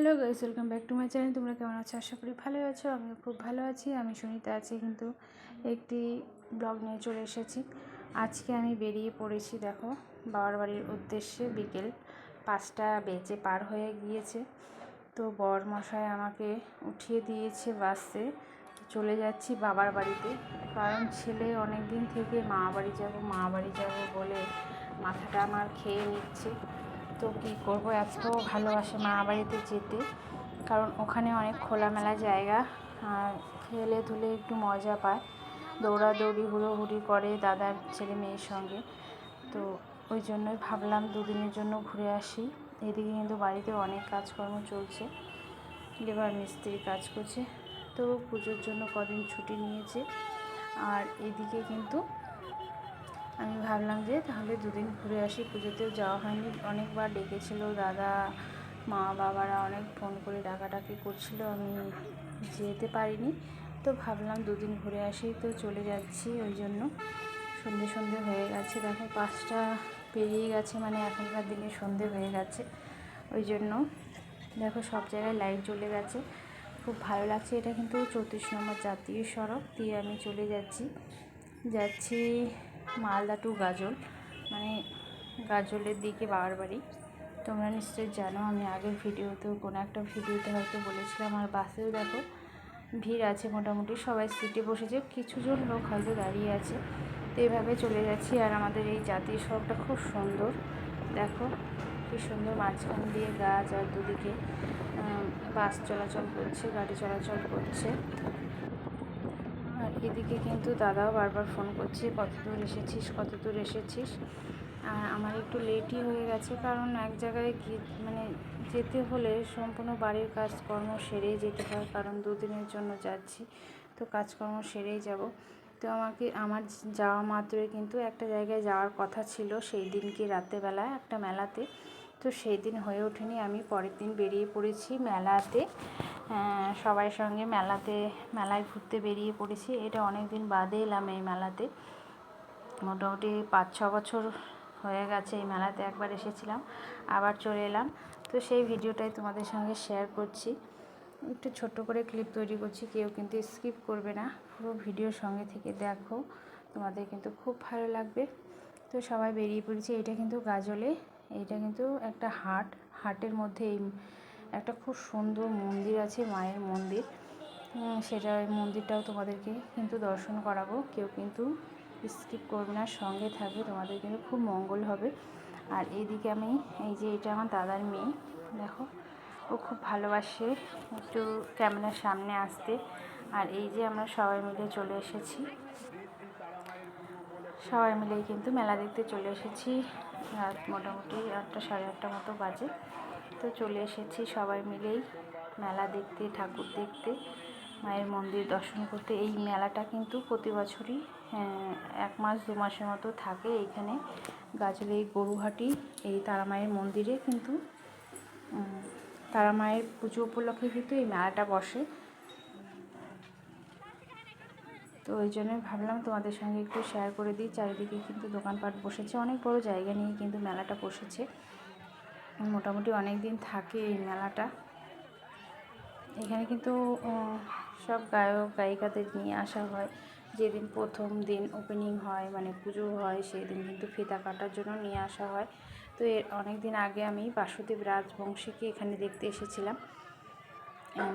Hello guys welcome back to my channel তোমরা কেমন আছো? আশা করি ভালো আছো, আমিও খুব ভালো আছি। আমি সুনিতা আছি, কিন্তু একটি ব্লগ নিয়ে চলে এসেছি। আজকে আমি বেরিয়ে পড়েছি, দেখো, বাবার বাড়ির উদ্দেশ্যে বিকেল পাঁচটা বেজে পার হয়ে গিয়েছে। তো বর মশাই আমাকে উঠিয়ে দিয়েছে বাসে, চলে যাচ্ছি বাবার বাড়িতে। কারণ ছেলে অনেক দিন থেকে মা বাড়ি যাব, মা বাড়ি যাব বলে মাথাটা আমার খেয়ে নিচ্ছে। তো কী করব? এত ভালোবাসে মা বাড়িতে যেতে। কারণ ওখানে অনেক খোলামেলা জায়গা। আর খেলে ধুলে একটু মজা পায়। দৌড়াদৌড়ি, হুড়োহুড়ি করে দাদার ছেলে মেয়ের সঙ্গে। তো ওই জন্যই ভাবলাম দুদিনের জন্য ঘুরে আসি। এদিকে কিন্তু বাড়িতে অনেক কাজকর্ম চলছে। লেবার মিস্ত্রি কাজ করছে। তো পুজোর জন্য কদিন ছুটি নিয়েছে। আর এদিকে কিন্তু আমি ভাবলাম যে তাহলে দুদিন ঘুরে আসি, পুজোতেও যাওয়া হয়নি। অনেকবার ডেকেছিল দাদা, মা, বাবারা অনেক ফোন করে ডাকাডাকি করছিল, আমি যেতে পারিনি। তো ভাবলাম দুদিন ঘুরে আসি, তো চলে যাচ্ছি ওই জন্য। সন্ধে সন্ধে হয়ে গেছে, দেখো পাঁচটা পেরিয়ে গেছে মানে এখনকার দিনে সন্ধে হয়ে গেছে। ওই জন্য দেখো সব জায়গায় লাইট জ্বলে গেছে। খুব ভালো লাগছে, এটা কিন্তু চৌত্রিশ নম্বর জাতীয় সড়ক, দিয়ে আমি চলে যাচ্ছি। যাচ্ছি মালদা টু গাজল। মানে গাজলের দিকে বাবার বাড়ি তোমরা নিশ্চয়ই জানো, আমি আগের ভিডিওতেও কোনো একটা ভিডিওতে হয়তো বলেছিলাম, আর বাসেও দেখো, ভিড় আছে মোটামুটি, সবাই সিটে বসেছে, কিছুজন লোক হয়তো দাঁড়িয়ে আছে। তো এইভাবে চলে যাচ্ছি, আর আমাদের এই জাতীয় সড়কটা খুব সুন্দর। দেখো, কি সুন্দর মাঝখান দিয়ে গাছ আর দুদিকে বাস চলাচল করছে, গাড়ি চলাচল করছে। এদিকে কিন্তু দাদাও বারবার ফোন করছে কত দূর এসেছিস কত দূর এসেছিস? আর আমার একটু লেটই হয়ে গেছে, কারণ এক জায়গায় গিয়ে মানে যেতে হলে সম্পূর্ণ বাড়ির কাজকর্ম সেরেই যেতে হয়, কারণ দুদিনের জন্য যাচ্ছি, তো কাজকর্ম সেরেই যাব। তো আমাকে, আমার যাওয়া মাত্রই কিন্তু একটা জায়গায় যাওয়ার কথা ছিল, সেই দিনকে রাত্রেবেলায় একটা মেলাতে। তো সেই দিন হয়ে ওঠেনি। আমি পরের দিন বেরিয়ে পড়েছি মেলাতে। সবাই সঙ্গে মেলাতে, মেলায় ঘুরতে বেরিয়ে পড়েছি। এটা অনেক দিন বাদে এলাম এই মেলাতে। মোটামুটি পাঁচ, ছ বছর হয়ে গেছে এই মেলাতে একবার এসেছিলাম, আবার চলে এলাম। তো সেই ভিডিওটাই তোমাদের সঙ্গে শেয়ার করছি। একটু ছোট্ট করে ক্লিপ তৈরি করছি, কেউ কিন্তু স্কিপ করবে না। পুরো ভিডিও সঙ্গে থেকে দেখো, তোমাদের কিন্তু খুব ভালো লাগবে। তো সবাই বেরিয়ে পড়েছি। এটা কিন্তু গাজলে। এইটা কিন্তু একটা হাট। হাটের মধ্যে এই একটা খুব সুন্দর মন্দির আছে, মায়ের মন্দির। সেটা মন্দিরটাও তোমাদেরকে কিন্তু দর্শন করাবো। কেউ কিন্তু স্কিপ করবে না, সঙ্গে থাকবে, তোমাদের কিন্তু খুব মঙ্গল হবে। আর এইদিকে আমি, এই যে এটা আমার দাদার মেয়ে, দেখো, ও খুব ভালোবাসে, একটু ক্যামেরার সামনে আসতে। আর এই যে আমরা সবাই মিলে চলে এসেছি। সবাই মিলেই কিন্তু মেলা দেখতে চলে এসেছি। রাত মোটামুটি আটটা, সাড়ে আটটা মতো বাজে। তো চলে এসেছি সবাই মিলেই মেলা দেখতে, ঠাকুর দেখতে, মায়ের মন্দির দর্শন করতে। এই মেলাটা কিন্তু প্রতি বছরই এক মাস, দু মাসের মতো থাকে এইখানে গাজলে এই গরুহাটি, এই তারা মায়ের মন্দিরে কিন্তু তারা মায়ের পুজো উপলক্ষে কিন্তু এই মেলাটা বসে। তো ওই জন্যই ভাবলাম তোমাদের সঙ্গে একটু শেয়ার করে দিই। চারিদিকে কিন্তু দোকানপাট বসেছে, অনেক বড় জায়গা নিয়ে কিন্তু মেলাটা বসেছে। মোটামুটি অনেক দিন থাকে এই মেলাটা। এখানে কিন্তু সব গায়ক, গায়িকাদের নিয়ে আসা হয়। যেদিন প্রথম দিন ওপেনিং হয় মানে পুজো হয় সেই দিন কিন্তু ফিতা কাটার জন্য নিয়ে আসা হয়। তো এর অনেক দিন আগে আমি বাসুদেব রাজবংশীকে এখানে দেখতে এসেছিলাম।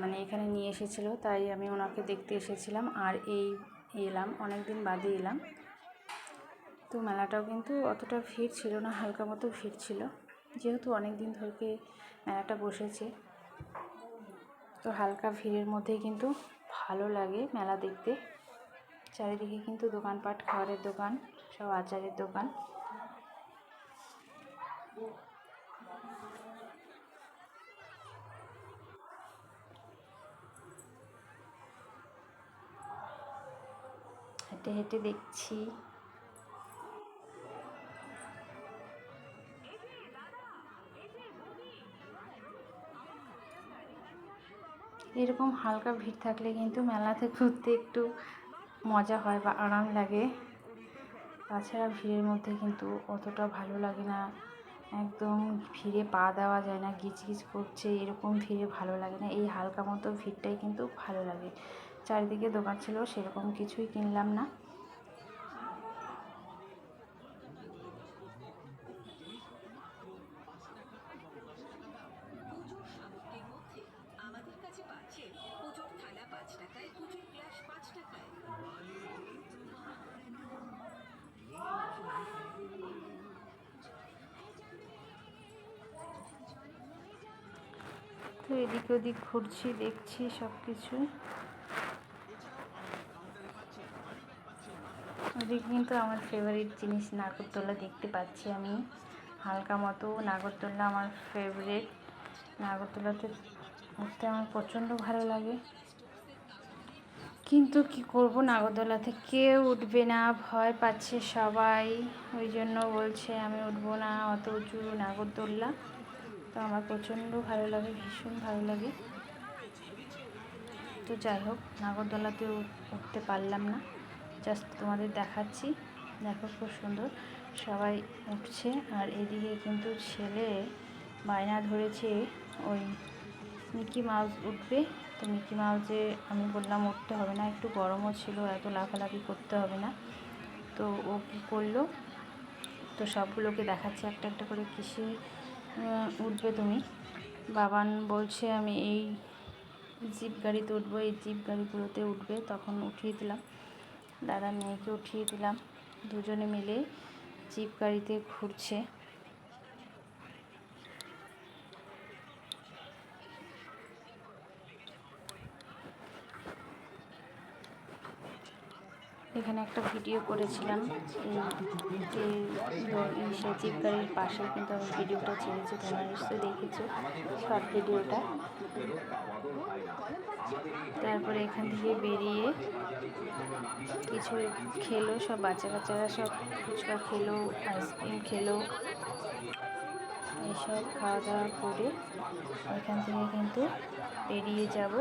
মানে এখানে নিয়ে এসেছিল, তাই আমি ওনাকে দেখতে এসেছিলাম। আর এই এলাম অনেক দিন বাদে এলাম। তো মেলাটাও কিন্তু অতটা ভিড় ছিল না, হালকা মতো ভিড় ছিল। যেহেতু অনেক দিন ধরে মেলাটা বসেছে, তো হালকা ভিড়ের মধ্যেই কিন্তু ভালো লাগে মেলা দেখতে। চারিদিকে কিন্তু দোকানপাট খাবারের দোকান, সব আচারের দোকান। হেঁটে হেঁটে দেখছি। এরকম হালকা ভিড় থাকলে কিন্তু মেলাতে ঘুরতে একটু মজা হয় বা আরাম লাগে। তাছাড়া ভিড়ের মধ্যে কিন্তু অতটা ভালো লাগে না। একদম ভিড়ে পা দেওয়া যায় না গিজগিজ করছে, এরকম ভিড়ে ভালো লাগে না। এই হালকা মতো ভিড়টাই কিন্তু ভালো লাগে। চারিদিকে দোকান ছিল সেরকম কিছুই কিনলাম না। তো এদিক ওদিক ঘুরছি দেখছি সব কিছু ওদিকে কিন্তু আমার ফেভারিট জিনিস নাগরদোলা দেখতে পাচ্ছি আমি। হালকা মতো নাগরদোলা আমার ফেভারিট নাগরদোলাতে উঠতে আমার প্রচণ্ড ভালো লাগে। কিন্তু কি করব নাগরদোলাতে? কেউ উঠবে না, ভয় পাচ্ছে সবাই। ওই জন্য বলছে আমি উঠবো না, অত উঁচু নাগরদোল্লা তো আমার প্রচণ্ড ভালো লাগে, ভীষণ ভালো লাগে। তো যাই হোক নাগরদোলাতে উঠতে পারলাম না। জাস্ট তোমাদের দেখাচ্ছি। দেখো খুব সুন্দর। সবাই উঠছে আর এদিকে কিন্তু ছেলে বায়না ধরেছে। ওই মিকি মাউস উঠবে। তো মিকি মাউসে আমি বললাম, উঠতে হবে না, একটু গরমও ছিল, এত লাফালাফি করতে হবে না। তো ও কী করল? তো সবগুলোকে দেখাচ্ছে একটা একটা করে, কিসে উঠবে তুমি? বাবান বলছে, আমি এই জিপ গাড়িতে উঠবো। এই জিপ গাড়িগুলোতে উঠবে। তখন উঠিয়ে দিলাম। দাদা মেয়েকে উঠিয়ে দিলাম। দুজনে মিলে জিপ গাড়িতে ঘুরছে। এখানে একটা ভিডিও করেছিলাম। এই জিপ গাড়ির পাশে কিন্তু আমি ভিডিওটা ছেড়েছি, তোমরা নিশ্চয়ই দেখেছ শর্ট ভিডিওটা। তারপরে এখান থেকে বেরিয়ে কিছু খেলো, সব বাচ্চা কাচ্চারা সব ফুচকা খেলো, আইসক্রিম খেলো, এইসব খাওয়া দাওয়া করে এখান থেকে কিন্তু বেরিয়ে যাব।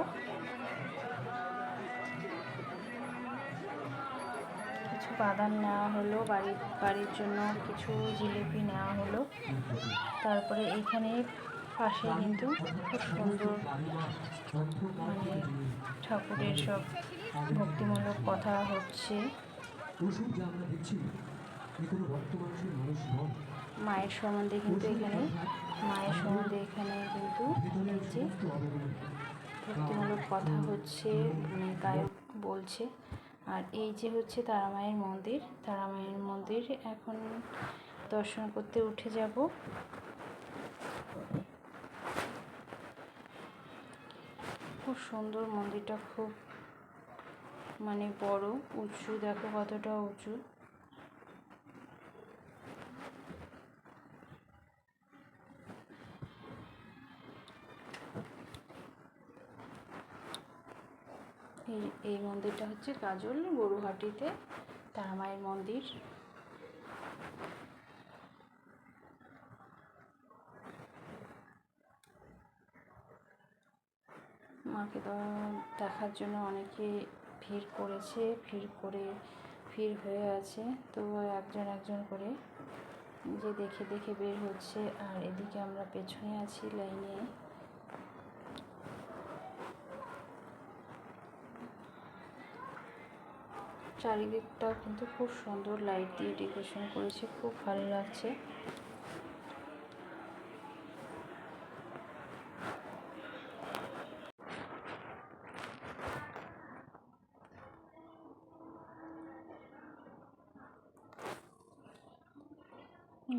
কিছু বাদাম নেওয়া হলো, বাড়ির বাড়ির জন্য কিছু জিলিপি নেওয়া হলো। তারপরে এখানে পাশে কিন্তু খুব সুন্দর ঠাকুরের সব ভক্তিমূলক কথা হচ্ছে। মায়ের সম্বন্ধে কিন্তু এখানে মায়ের সম্বন্ধে এখানে কিন্তু যে ভক্তিমূলক কথা হচ্ছে মানে গায়ক বলছে। আর এই যে হচ্ছে তারা মায়ের মন্দির তারা মায়ের মন্দির এখন দর্শন করতে উঠে যাব। খুব সুন্দর, মন্দিরটা খুব মানে বড়, উঁচু, দেখো কতটা উঁচু। এই মন্দিরটা হচ্ছে কাজল গরুহাটিতে তারা মায়ের মন্দির। মাকে দেখার জন্য অনেকে ভিড় করেছে, ভিড় করে, ভিড় হয়ে আছে। তো একজন একজন করে যে দেখে দেখে বের হচ্ছে আর এদিকে আমরা পেছনে আছি লাইনে। চারিদিকটা কিন্তু খুব সুন্দর লাইট দিয়ে ডেকোরেশন করেছে, খুব ভালো লাগছে।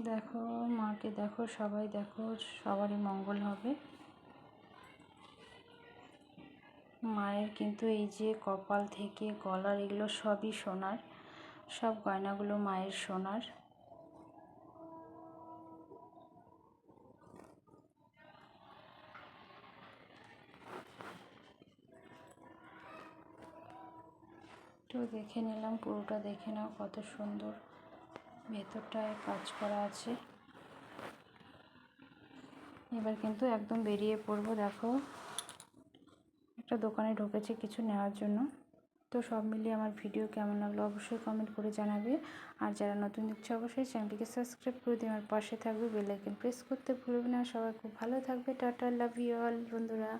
দেখো, মাকে দেখো, সবাই দেখো, সবারই মঙ্গল হবে। মায়ের কিন্তু এই যে কপাল থেকে গলার, এগুলো সবই সোনার। সব গয়নাগুলো মায়ের সোনার। তো দেখে নিলাম, পুরোটা দেখে নাও কত সুন্দর। ভেতরটায় কাজ করা আছে। এবার কিন্তু একদম বেরিয়ে পড়ব, দেখো। একটা দোকানে ঢুকেছে কিছু নেওয়ার জন্য। তো সব মিলিয়ে আমার ভিডিও কেমন লাগল অবশ্যই কমেন্ট করে জানাবে। আর যারা নতুন দেখছে অবশ্যই চ্যানেলটিকে সাবস্ক্রাইব করে দিয়ে আমার পাশে থাকবে বেল আইকন প্রেস করতে ভুলবে না। সবাই খুব ভালো থাকবে। টাটা লাভ ইউ অল বন্ধুরা।